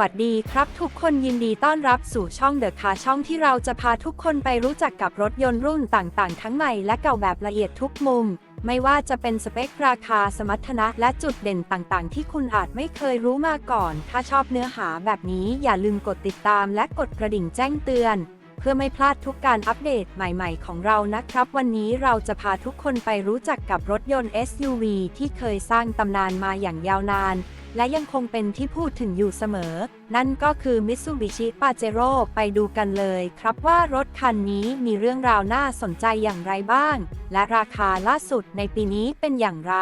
วัสดีครับทุกคนยินดีต้อนรับสู่ช่องเดอะคาช่องที่เราจะพาทุกคนไปรู้จักกับรถยนต์รุ่นต่างๆ ทั้งใหม่และเก่าแบบละเอียดทุกมุม ไม่ว่าจะเป็นสเปคราคาสมรรถนะและจุดเด่นต่างๆ ที่คุณอาจไม่เคยรู้มาก่อน ถ้าชอบเนื้อหาแบบนี้อย่าลืมกดติดตามและกดกระดิ่งแจ้งเตือน เพื่อไม่พลาดทุกการอัปเดตใหม่ๆ ของเรานะครับ วันนี้เราจะพาทุกคนไปรู้จักกับรถยนต์ SUV ที่เคยสร้างตำนานมาอย่างยาวนาน และยังคงเป็นที่พูดถึงอยู่เสมอ นั่นก็คือ Mitsubishi Pajero ไปดูกันเลยครับว่ารถคันนี้มีเรื่องราวน่าสนใจอย่างไรบ้าง และราคาล่าสุดในปีนี้เป็นอย่างไร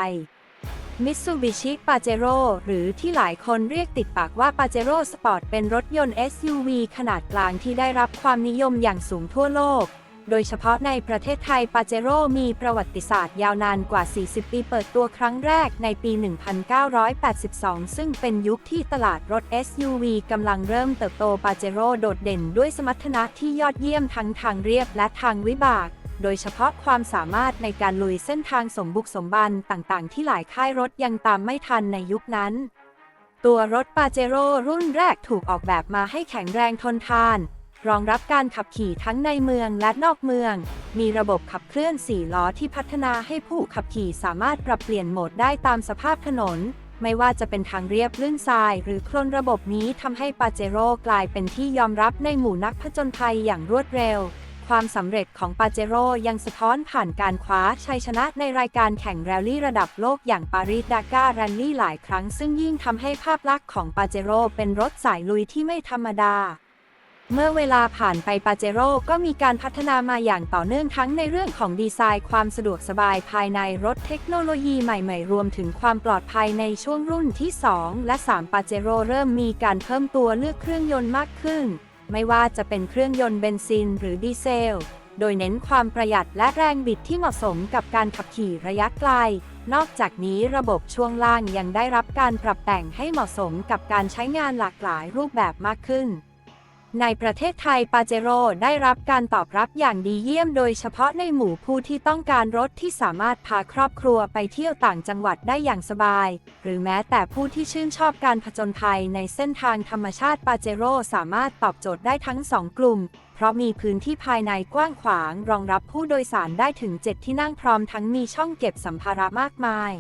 Mitsubishi Pajero หรือที่หลายคนเรียกติดปากว่า Pajero Sport เป็นรถยนต์ SUV ขนาดกลางที่ได้รับความนิยมอย่างสูงทั่วโลก โดยเฉพาะในประเทศไทย Pajero มีประวัติศาสตร์ยาวนานกว่า 40 ปีเปิดตัวครั้งแรกในปี 1982 ซึ่งเป็นยุคที่ตลาดรถ SUV กำลังเริ่มเติบโต Pajero โดดเด่นด้วยสมรรถนะที่ยอดเยี่ยมทั้งทางเรียบและทางวิบากโดยเฉพาะความสามารถในการลุยเส้นทางสมบุกสมบันต่างๆ ที่หลายค่ายรถยังตามไม่ทันในยุคนั้น ตัวรถปาเจโร่รุ่นแรกถูกออกแบบมาให้แข็งแรงทนทาน รองรับการขับขี่ทั้งในเมืองและนอกเมือง มีระบบขับเคลื่อน 4 ล้อที่พัฒนาให้ผู้ขับขี่สามารถปรับเปลี่ยนโหมดได้ตามสภาพถนน ไม่ว่าจะเป็นทางเรียบลื่นทราย หรือโคลนระบบนี้ทำให้ปาเจโร่กลายเป็นที่ยอมรับในหมู่นักผจญภัยอย่างรวดเร็ว ความสำเร็จของปาเจโร่ยังสะท้อนผ่านการคว้าชัยชนะในรายการแข่งแรลลี่ระดับโลกอย่างปารีสดาการ์แรลลี่หลายครั้ง ซึ่งยิ่งทำให้ภาพลักษณ์ของปาเจโร่เป็นรถสายลุยที่ไม่ธรรมดา เมื่อเวลาผ่านไปปาเจโร่ก็มีการพัฒนามาอย่างต่อเนื่องทั้งในเรื่องของดีไซน์ความสะดวกสบายภายในรถเทคโนโลยีใหม่ๆ รวมถึงความปลอดภัยในช่วงรุ่นที่ 2 และ 3 ปาเจโร่เริ่มมีการเพิ่มตัวเลือกเครื่องยนต์มากขึ้น ไม่ว่าจะเป็นเครื่องยนต์เบนซินหรือดีเซล โดยเน้นความประหยัดและแรงบิดที่เหมาะสมกับการขับขี่ระยะไกล นอกจากนี้ระบบช่วงล่างยังได้รับการปรับแต่งให้เหมาะสมกับการใช้งานหลากหลายรูปแบบมากขึ้น ในประเทศไทยปาเจโร่ได้รับการตอบรับอย่างดีเยี่ยมโดยเฉพาะในหมู่ผู้ที่ต้องการรถที่สามารถพาครอบครัวไปเที่ยวต่างจังหวัดได้อย่างสบาย หรือแม้แต่ผู้ที่ชื่นชอบการผจญภัยในเส้นทางธรรมชาติปาเจโร่สามารถตอบโจทย์ได้ทั้ง2กลุ่ม เพราะมีพื้นที่ภายในกว้างขวาง รองรับผู้โดยสารได้ถึง 7 ที่นั่งพร้อมทั้งมีช่องเก็บสัมภาระมากมาย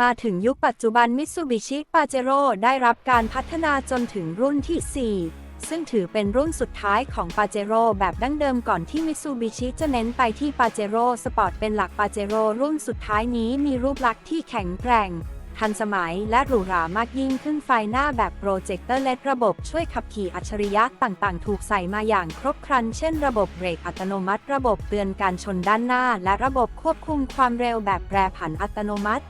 มาถึงยุคปัจจุบันมิตซูบิชิปาเจโร่ได้รับการพัฒนาจนถึงรุ่นที่ 4 ซึ่งถือเป็นรุ่นสุดท้ายของปาเจโร่แบบดั้งเดิมก่อนที่มิตซูบิชิจะเน้นไปที่ปาเจโร่สปอร์ตเป็นหลักปาเจโร่รุ่นสุดท้ายนี้มีรูปลักษณ์ที่แข็งแกร่ง ทันสมัยและหรูหรามากยิ่งขึ้นไฟหน้าแบบโปรเจคเตอร์เลดระบบช่วยขับขี่อัจฉริยะต่างๆ ถูกใส่มาอย่างครบครัน เช่นระบบเบรกอัตโนมัติ ระบบเตือนการชนด้านหน้า และระบบควบคุมความเร็วแบบแปรผันอัตโนมัติ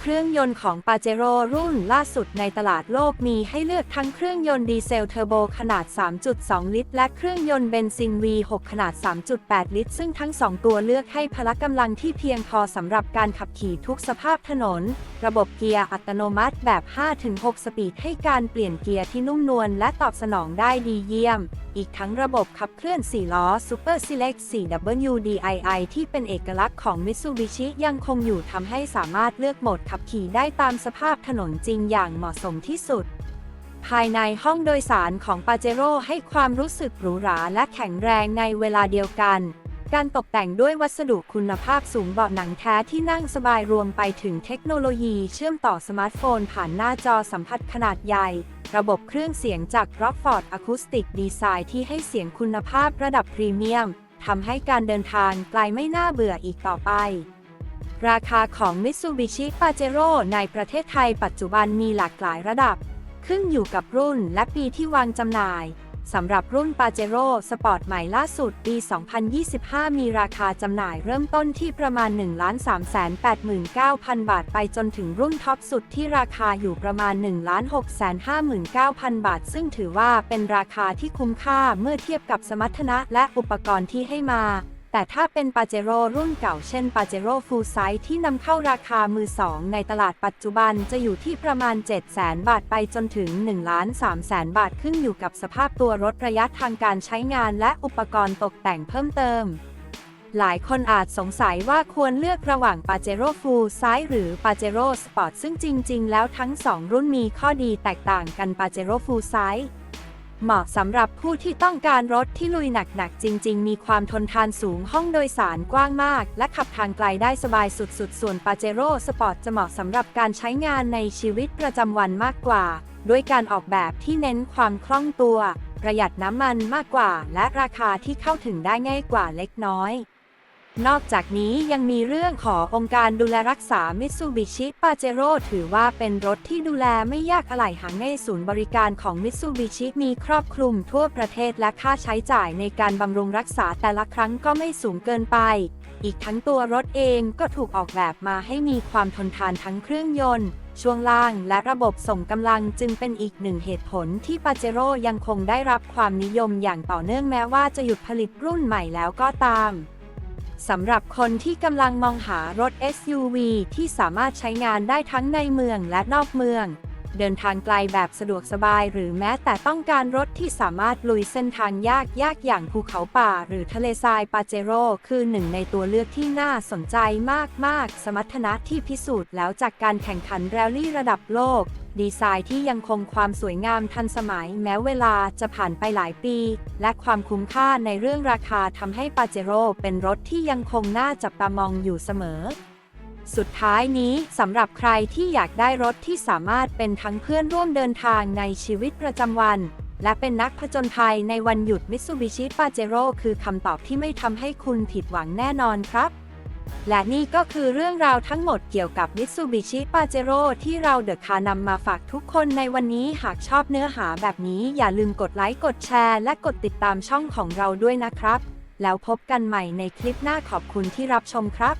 เครื่องยนต์ของปาเจโร่รุ่นล่าสุดในตลาดโลกมีให้เลือกทั้งเครื่องยนต์ดีเซลเทอร์โบขนาด 3.2 ลิตร และเครื่องยนต์เบนซิน V6 ขนาด 3.8 ลิตร ซึ่งทั้ง 2 ตัวเลือกให้พละกำลังที่เพียงพอสำหรับการขับขี่ทุกสภาพถนน ระบบเกียร์อัตโนมัติแบบ 5-6 สปีดให้การเปลี่ยนเกียร์ที่นุ่มนวลและตอบสนองได้ดีเยี่ยม อีกทั้งระบบขับเคลื่อน 4 ล้อ Super Select 4WDII ที่เป็นเอกลักษณ์ของ Mitsubishi ยังคงอยู่ทำให้สามารถเลือกโหมดดขับขี่ได้ตามสภาพถนนจริงอย่างเหมาะสมที่สุด ภายในห้องโดยสารของปาเจโร่ให้ความรู้สึกหรูหราและแข็งแรงในเวลาเดียวกัน การตกแต่งด้วยวัสดุคุณภาพสูงเบาะหนังแท้ที่นั่งสบายรวมไปถึงเทคโนโลยีเชื่อมต่อสมาร์ทโฟนผ่านหน้าจอสัมผัสขนาดใหญ่ ระบบเครื่องเสียงจาก Rockford Acoustic Design ที่ให้เสียงคุณภาพระดับพรีเมียมทำให้การเดินทางไกลไม่น่าเบื่ออีกต่อไป ราคาของ Mitsubishi Pajero ในประเทศไทยปัจจุบันมีหลากหลายระดับ ขึ้นอยู่กับรุ่นและปีที่วางจำหน่ายสำหรับรุ่น Pajero Sport ใหม่ล่าสุดปี 2025 มีราคาจำหน่ายเริ่มต้นที่ประมาณ 1,389,000 บาท ไปจนถึงรุ่นท็อปสุดที่ราคาอยู่ประมาณ 1,659,000 บาท ซึ่งถือว่าเป็นราคาที่คุ้มค่าเมื่อเทียบกับสมรรถนะและอุปกรณ์ที่ให้มา แต่ถ้าเป็นปาเจโร่รุ่นเก่าเช่นปาเจโร่ฟูลไซส์ที่นำเข้าราคามือสองในตลาดปัจจุบันจะอยู่ที่ประมาณ 7 0 0 0 0 บาทไปจนถึง1ล้าน3แสนบาทขึ้นอยู่กับสภาพตัวรถระยะทางการใช้งานและอุปกรณ์ตกแต่งเพิ่มเติม หลายคนอาจสงสัยว่าควรเลือกระหว่าง Pajero Full Size หรือ Pajero Sport ซึ่งจริง ๆ แล้วทั้ง 2 รุ่นมีข้อดีแตกต่างกัน Pajero Full Size เหมาะสำหรับผู้ที่ต้องการรถที่ลุยหนักๆ จริง ๆ มีความทนทานสูงห้องโดยสารกว้างมาก และขับทางไกลได้สบายสุดๆ ส่วน Pajero Sport จะเหมาะสำหรับการใช้งานในชีวิตประจำวันมากกว่า ด้วยการออกแบบที่เน้นความคล่องตัว ประหยัดน้ำมันมากกว่า และราคาที่เข้าถึงได้ง่ายกว่าเล็กน้อย นอกจากนี้ยังมีเรื่องขององค์การดูแลรักษา Mitsubishi Pajero ถือว่าเป็นรถที่ดูแลไม่ยากอะไหล่หาง่ายศูนย์บริการของ Mitsubishi มีครอบคลุมทั่วประเทศและค่าใช้จ่ายในการบำรุงรักษาแต่ละครั้งก็ไม่สูงเกินไป อีกทั้งตัวรถเองก็ถูกออกแบบมาให้มีความทนทานทั้งเครื่องยนต์ ช่วงล่างและระบบส่งกำลังจึงเป็นอีกหนึ่งเหตุผลที่ปาเจโร่ยังคงได้รับความนิยมอย่างต่อเนื่องแม้ว่าจะหยุดผลิตรุ่นใหม่แล้วก็ตาม สำหรับคนที่กำลังมองหารถ SUV ที่สามารถใช้งานได้ทั้งในเมืองและนอกเมือง เดินทางไกลแบบสะดวกสบาย หรือแม้แต่ต้องการรถที่สามารถลุยเส้นทางยากยากอย่างภูเขาป่า หรือทะเลทรายปาเจโร่คือหนึ่งในตัวเลือกที่น่าสนใจมาก ๆ สมรรถนะที่พิสูจน์แล้วจากการแข่งขันแรลลี่ระดับโลก ดีไซน์ที่ยังคงความสวยงามทันสมัย แม้เวลาจะผ่านไปหลายปี และความคุ้มค่าในเรื่องราคาทำให้ปาเจโร่เป็นรถที่ยังคงน่าจับตามองอยู่เสมอ สุดท้ายนี้สำหรับใครที่อยากได้รถที่สามารถเป็นทั้งเพื่อนร่วมเดินทางในชีวิตประจำวัน และเป็นนักผจญภัยในวันหยุด Mitsubishi Pajero คือคำตอบที่ไม่ทำให้คุณผิดหวังแน่นอนครับ และนี่ก็คือเรื่องราวทั้งหมดเกี่ยวกับ Mitsubishi Pajero ที่เราเดอะคานำมาฝากทุกคนในวันนี้หากชอบเนื้อหาแบบนี้อย่าลืมกดไลค์กดแชร์ และกดติดตามช่องของเราด้วยนะครับ แล้วพบกันใหม่ในคลิปหน้าขอบคุณที่รับชมครับ